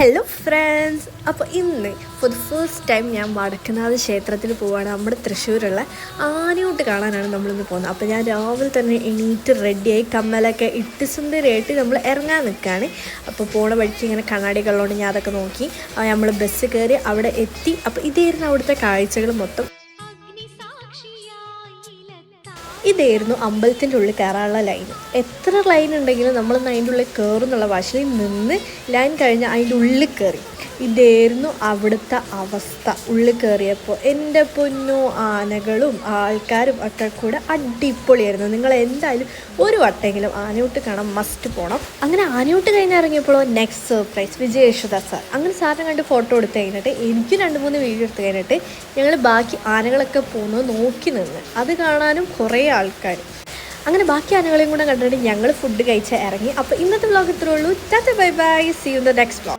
Hello friends അപ്പോൾ ഇന്ന് for the first time ഞാൻ വടക്കനാഥ ക്ഷേത്രത്തിൽ പോവാണ്. നമ്മുടെ തൃശ്ശൂരുള്ള ആനയോട്ട് കാണാനാണ് നമ്മളിന്ന് പോകുന്നത്. അപ്പോൾ ഞാൻ രാവിലെ തന്നെ എണീറ്റ് റെഡിയായി കമ്മലൊക്കെ ഇട്ട് സുന്ദരമായിട്ട് നമ്മൾ ഇറങ്ങാൻ നിൽക്കുകയാണ് അപ്പോൾ പോണ വഴിക്ക് ഇങ്ങനെ കണ്ണാടികളുണ്ട് ഞാൻ അതൊക്കെ നോക്കി. നമ്മൾ ബസ് കയറി അവിടെ എത്തി. അപ്പോൾ ഇതായിരുന്നു അവിടുത്തെ കാഴ്ചകൾ മൊത്തം. ഇതായിരുന്നു അമ്പലത്തിന്റെ ഉള്ളിൽ കയറാനുള്ള ലൈൻ എത്ര ലൈൻ ഉണ്ടെങ്കിലും നമ്മൾ അതിന്റെ ഉള്ളിൽ കയറുന്നുള്ള വാശിയിൽ നിന്ന് ലൈൻ കഴിഞ്ഞ് അതിന്റെ ഉള്ളിൽ കയറി. ഇതായിരുന്നു അവിടുത്തെ അവസ്ഥ. ഉള്ളിൽ കയറിയപ്പോൾ എന്റെ പൊന്നു ആനകളും ആൾക്കാരും ഒക്കെ കൂടെ അടിപൊളിയായിരുന്നു. നിങ്ങൾ എന്തായാലും ഒരു വട്ടെങ്കിലും ആനയൂട്ട് കാണാൻ മസ്റ്റ് പോകണം അങ്ങനെ ആനയൂട്ട് കഴിഞ്ഞ് ഇറങ്ങിയപ്പോഴോ next surprise Vijay Yesudas sir അങ്ങനെ സാറിനെ കണ്ട് ഫോട്ടോ എടുത്ത് കഴിഞ്ഞിട്ട് എനിക്ക് രണ്ട് മൂന്ന് വീഡിയോ എടുത്ത് കഴിഞ്ഞിട്ട് ഞങ്ങൾ ബാക്കി ആനകളൊക്കെ പോകുന്നത് നോക്കി നിന്ന്. അത് കാണാനും കുറേ ആൾക്കാർ. അങ്ങനെ ബാക്കി ആനകളെയും കൂടെ കണ്ടിട്ട് ഞങ്ങൾ ഫുഡ് കഴിച്ച് ഇറങ്ങി. അപ്പോൾ ഇന്നത്തെ വ്ലോഗ് ഇത്രേ ഉള്ളൂ. Tata bye bye see you the next vlog